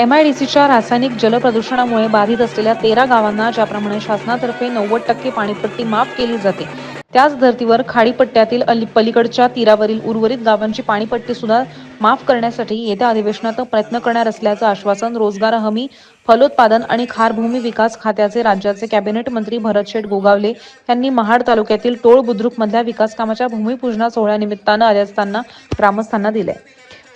M I D सीच्या रासायनिक जलप्रदूषणामुळे बाधित असलेल्या तेरा गावांना ज्याप्रमाणे शासनातर्फे नव्वद टक्के पाणीपट्टी माफ केली जाते त्याच धर्तीवर खाडीपट्ट्यातील अली- पलीकडच्या तीरावरील उर्वरित गावांची पाणीपट्टी सुद्धा माफ करण्यासाठी येत्या अधिवेशनात प्रयत्न करणार असल्याचं आश्वासन रोजगार हमी फलोत्पादन आणि खारभूमी विकास खात्याचे राज्याचे कॅबिनेट मंत्री भरतशेठ गोगावले यांनी महाड तालुक्यातील टोळ बुद्रुकमधल्या विकास कामाच्या भूमिपूजना सोहळ्यानिमित्तानं आले असताना ग्रामस्थांना दिले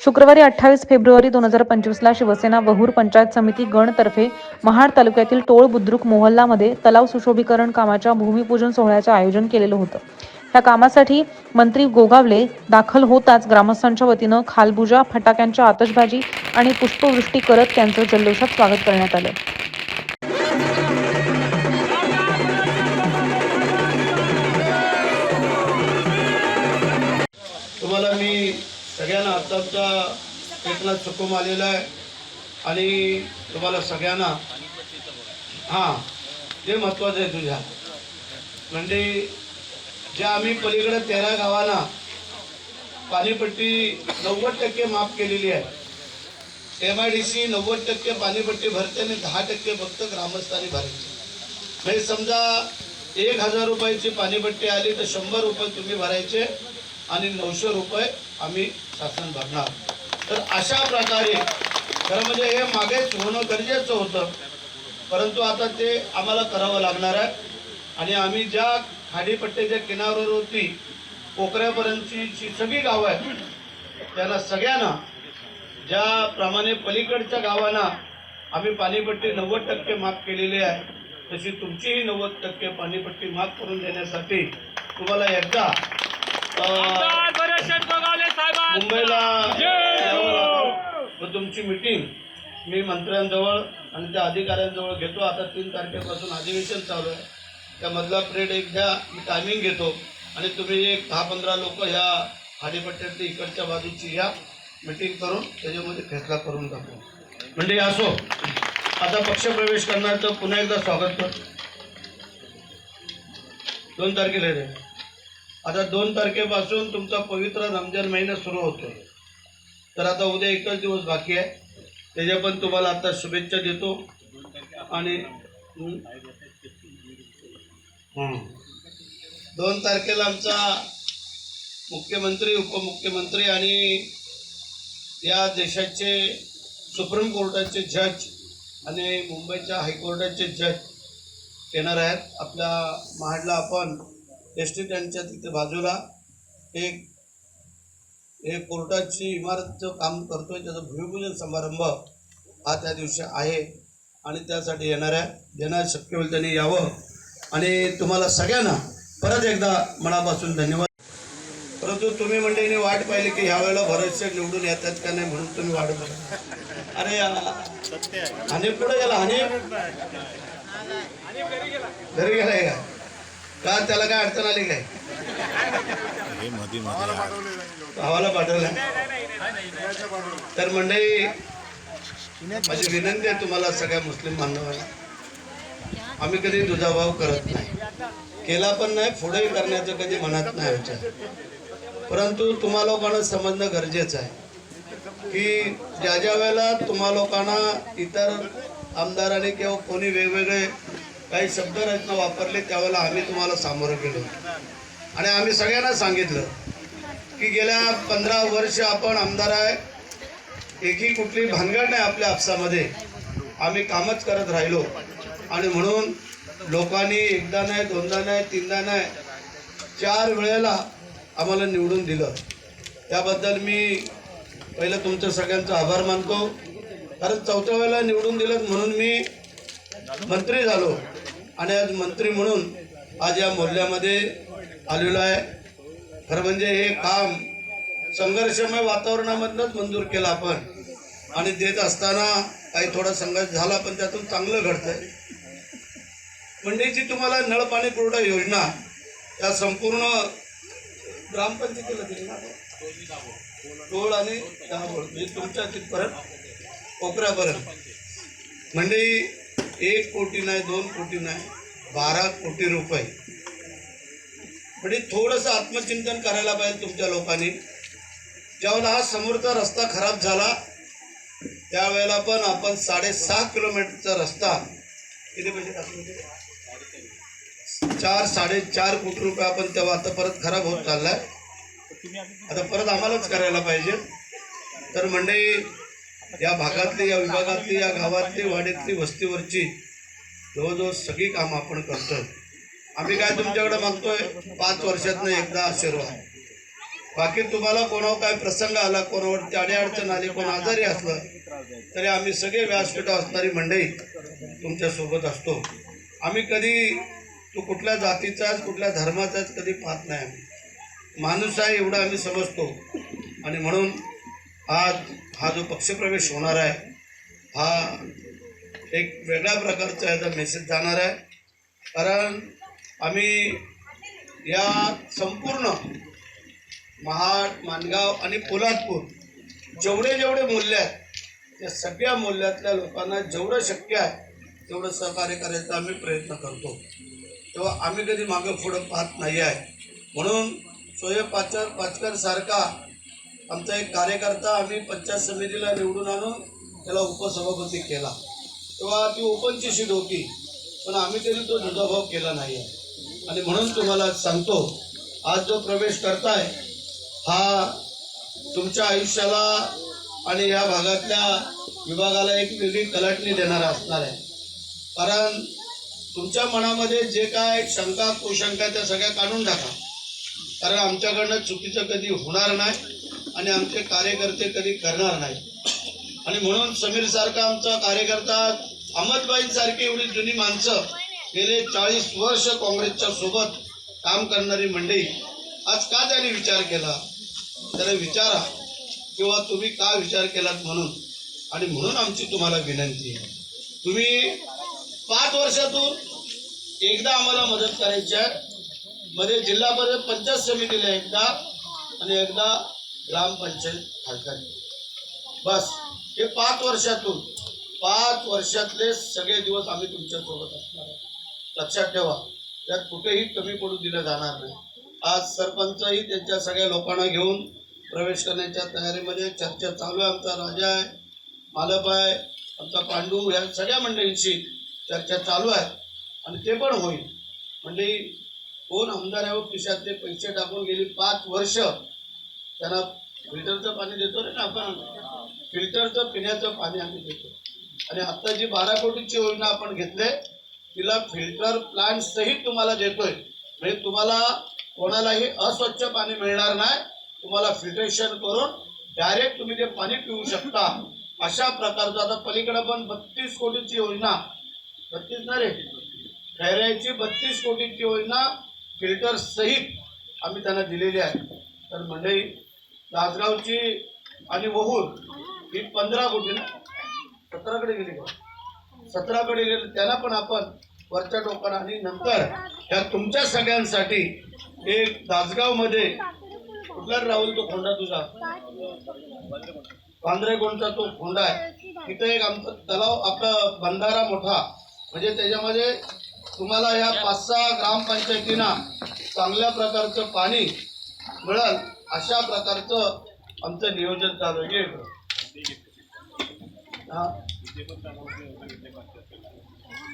शुक्रवारी अठ्ठावीस फेब्रुवारी दोन हजार पंचवीसला शिवसेना वहूर पंचायत समिती गणतर्फे महाड तालुक्यातील टोळ बुद्रुक मोहल्लामध्ये तलाव सुशोभीकरण कामाच्या भूमिपूजन सोहळ्याचं आयोजन केलेलं होतं. या कामासाठी मंत्री गोगावले दाखल होताच ग्रामस्थांच्या वतीनं खालबुजा फटाक्यांच्या आतषबाजी आणि पुष्पवृष्टी करत त्यांचं जल्लोषात स्वागत करण्यात आलं. आत्ताचा एकनाथ सुकुम आलेला आहे. आणि तुम्हाला सगळ्यांना हां ते महत्त्वाचं आहे तुझ्या. म्हणजे ज्या आम्ही पलीकडे तेरा गावांना पाणीपट्टी नव्वद टक्के माफ केलेली आहे. एम आय डी सी नव्वद टक्के पाणीपट्टी भरते आणि दहा टक्के फक्त ग्रामस्थांनी भरायची म्हणजे समजा एक हजार रुपयाची पाणीपट्टी आली तर शंभर रुपये तुम्ही भरायचे. आणि नऊशे रुपये आम्ही शासन भरणार. तर अशा प्रकारे खरं म्हणजे हे मागेच होणं गरजेचं होतं. परंतु आता ते आम्हाला करावं लागणार आहे. आणि आम्ही ज्या खाडीपट्ट्याच्या किनाऱ्यावर होती कोकऱ्यापर्यंतची जी सगळी गावं आहेत त्यांना सगळ्यांना ज्याप्रमाणे पलीकडच्या गावांना आम्ही पाणीपट्टी नव्वद टक्के माफ केलेली आहे तशी तुमचीही नव्वद टक्के पाणीपट्टी माफ करून देण्यासाठी तुम्हाला एकदा मुंबईला. हो. व तुमची मिटिंग मी मंत्र्यांजवळ आणि त्या अधिकाऱ्यांजवळ घेतो. आता तीन तारखेपासून अधिवेशन चालू आहे. त्यामधला पिरियड एक द्या मी टायमिंग घेतो. आणि तुम्ही एक दहा पंधरा लोक ह्या खाडीपट्ट्यातली इकडच्या बाजूची या मिटिंग करून त्याच्यामध्ये फैसला करून टाकू म्हणजे असो आता पक्षप्रवेश करणार तर पुन्हा एकदा स्वागत करतो दोन तारखेला. आता दोन तारखेपासून तुमचा पवित्र रमजान महिना सुरू होतो तर आता उद्या एकच दिवस बाकी आहे. त्याच्या पण तुम्हाला आता शुभेच्छा देतो. आणि दोन तारखेला आमचा मुख्यमंत्री उपमुख्यमंत्री आणि या देशाचे सुप्रीम कोर्टाचे जज आणि मुंबईच्या हायकोर्टाचे जज येणार आहेत. आपल्या महाडला आपण एस टी त्यांच्या तिथे बाजूला एक हे कोर्टाची इमारतचं काम करतोय त्याचा भूमिपूजन समारंभ हा त्या दिवशी आहे आणि त्यासाठी येणार आहे. ज्यांना शक्य होईल त्यांनी यावं. आणि तुम्हाला सगळ्यांना परत एकदा मनापासून धन्यवाद. परंतु तुम्ही मंडळीने वाट पाहिली की ह्या वेळेला भरतशे निवडून येतात का नाही म्हणून तुम्ही वाट बघा अरे आणि पुढे गेला? आणि घरी गेलाय का का त्याला काय अडचण आली काय? भावाला पाठवलं तर मंडळी माझी विनंती आहे तुम्हाला सगळ्या मुस्लिम बांधवांना. आम्ही कधी दुजाभाव करत नाही. केला पण नाही पुढेही करण्याचं कधी म्हणत नाही आमच्या परंतु तुम्हा लोकांना समजणं गरजेचं आहे. की ज्या ज्या वेळेला तुम्हा लोकांना इतर आमदारांनी किंवा कोणी वेगवेगळे काही शब्दरचना वापरले त्यावेळेला आम्ही तुम्हाला सामोरं गेलो. आणि आम्ही सगळ्यांना सांगितलं की गेल्या पंधरा वर्ष आपण आमदार आहे. एकही कुठली भानगड नाही आपल्या आपसामध्ये. आम्ही कामच करत राहिलो. आणि म्हणून लोकांनी एकदा नाही दोनदा नाही तीनदा नाही चार वेळेला आम्हाला निवडून दिलं. त्याबद्दल मी पहिलं तुमचं सगळ्यांचा आभार मानतो. कारण चौथ्या वेळेला निवडून दिलं म्हणून मी मंत्री झालो. आणि आज मंत्री म्हणून आज या मोहल्ल्यामध्ये आलेलो आहे. खरं म्हणजे हे काम संघर्षमय वातावरणामधनंच मंजूर केलं आपण. आणि देत असताना काही थोडा संघर्ष झाला पण त्यातून चांगलं घडतंय. मंडईची तुम्हाला नळ पाणी पुरवठा योजना या संपूर्ण ग्रामपंचायतीला दिली ना टोळ आणि म्हणजे तुमच्या तिथपर्यंत कोकऱ्यापर्यंत मंडई एक कोटी नाही दोन कोटी नाही बारा कोटी रुपये. म्हणजे थोडंसं आत्मचिंतन करायला पाहिजे तुमच्या लोकांनी. ज्यावेळेला हा समोरचा रस्ता खराब झाला त्यावेळेला पण आपण साडेसहा किलोमीटरचा रस्ता किती पैसे टाकले चार साडेचार कोटी रुपये आपण तेव्हा आता परत खराब होत चाललाय. आता परत आम्हालाच करायला पाहिजे. तर मंडळी या भागातली या विभागातली या गावातली वाडीतली वस्तीवरची जवळजवळ सगळी कामं आपण करतो आम्ही काय तुमच्याकडे मागतोय पाच वर्षातनं एकदा आशीर्वाद बाकी तुम्हाला कोणावर काय प्रसंग आला कोणावरती अडीअडचण आली कोण आजारी असलं तरी आम्ही सगळे व्यासपीठ असणारी मंडळी तुमच्यासोबत असतो. आम्ही कधी तू कुठल्या जातीचाच कुठल्या धर्माचाच कधी पाहत नाही आम्ही. माणूस आहे एवढं आम्ही समजतो. आणि म्हणून आज हा जो पक्षप्रवेश होणार आहे हा एक वेगळ्या प्रकारचा याचा मेसेज जाणार आहे. कारण आम्ही या संपूर्ण महाड माणगाव आणि पोलादपूर जेवढे जेवढे मूल्य आहेत त्या सगळ्या मूल्यातल्या लोकांना जेवढं शक्य आहे तेवढं सहकार्य करायचा आम्ही प्रयत्न करतो. तेव्हा आम्ही कधी मागं पुढं पाहत नाही आहे म्हणून सोय पाचकर पाचकर सारखा आमचा एक कार्यकर्ता आम्ही पंचायत समितीला निवडून आणून त्याला उपसभापती केला. तेव्हा ती ओपनची शीट होती पण आम्ही तरी तो दुजाभाव केला नाही. आहे आणि म्हणून तुम्हाला सांगतो आज जो प्रवेश करताय हा तुमच्या आयुष्याला आणि या भागातल्या विभागाला एक वेगळी कलाटणी देणारा असणार आहे. कारण तुमच्या मनामध्ये जे काय शंका कुशंका त्या सगळ्या काढून टाका. कारण आमच्याकडनं चुकीचं कधी होणार नाही. आणि आमचे कार्यकर्ते कधी करणार नाही आणि म्हणून समीर सारखा आमचा कार्यकर्ता अहमदबाईंसारखी एवढी जुनी माणसं गेले चाळीस वर्ष काँग्रेसच्या सोबत काम करणारी मंडळी. आज का त्यांनी विचार केला? त्याला विचारा. किंवा तुम्ही का विचार केलात म्हणून? आणि म्हणून आमची तुम्हाला विनंती आहे. तुम्ही पाच वर्षातून एकदा आम्हाला मदत करायची आहे. मध्ये जिल्हा परिषद पंचायत समितीला एकदा आणि एकदा ग्रामपंचायत खासदार बस हे पाच वर्षातून पाच वर्षातले सगळे दिवस आम्ही तुमच्यासोबत असणार आहोत. लक्षात ठेवा यात कुठेही कमी पडू दिलं जाणार नाही. आज सरपंचही त्यांच्या सगळ्या लोकांना घेऊन प्रवेश करण्याच्या तयारीमध्ये चर्चा चालू आहे. आमचा राजा आहे मालप आहे आमचा पांडू या सगळ्या मंडळींशी चर्चा चालू आहे. आणि ते पण होईल. म्हणजे कोण आमदार आहे खिशातले पैसे टाकून गेली पाच वर्ष त्यांना फिल्टरचं पाणी देतो रे ना आपण. फिल्टरचं पिण्याचं पाणी आम्ही देतो. आणि आता जी बारा कोटीची योजना आपण घेतले तिला फिल्टर प्लांट सहित तुम्हाला देतोय. म्हणजे तुम्हाला कोणालाही अस्वच्छ पाणी मिळणार नाही तुम्हाला फिल्टरेशन करून डायरेक्ट तुम्ही ते पाणी पिऊ शकता. अशा प्रकारचं आता पलीकडे पण बत्तीस कोटीची योजना. बत्तीस ना रे. खैऱ्याची बत्तीस कोटीची योजना फिल्टर सहित आम्ही त्यांना दिलेली आहे. तर मंडळी दासगावची आणि वहूर ही पंधरा कोटी ना? सतराकडे गेली का सतराकडे गेली त्यांना पण आपण वरच्या टोकाला आणि नंतर ह्या तुमच्या सगळ्यांसाठी एक दासगावमध्ये कुठला राहुल तो खोंडा तुझा? पांढरेकोणचा तो खोंडा आहे? तिथं एक आमचा तलाव आपला बंधारा मोठा. म्हणजे त्याच्यामध्ये तुम्हाला ह्या पाच सहा ग्रामपंचायतींना चांगल्या प्रकारचं पाणी मिळेल. अशा प्रकारचं आमचं नियोजन चालू आहे. हा.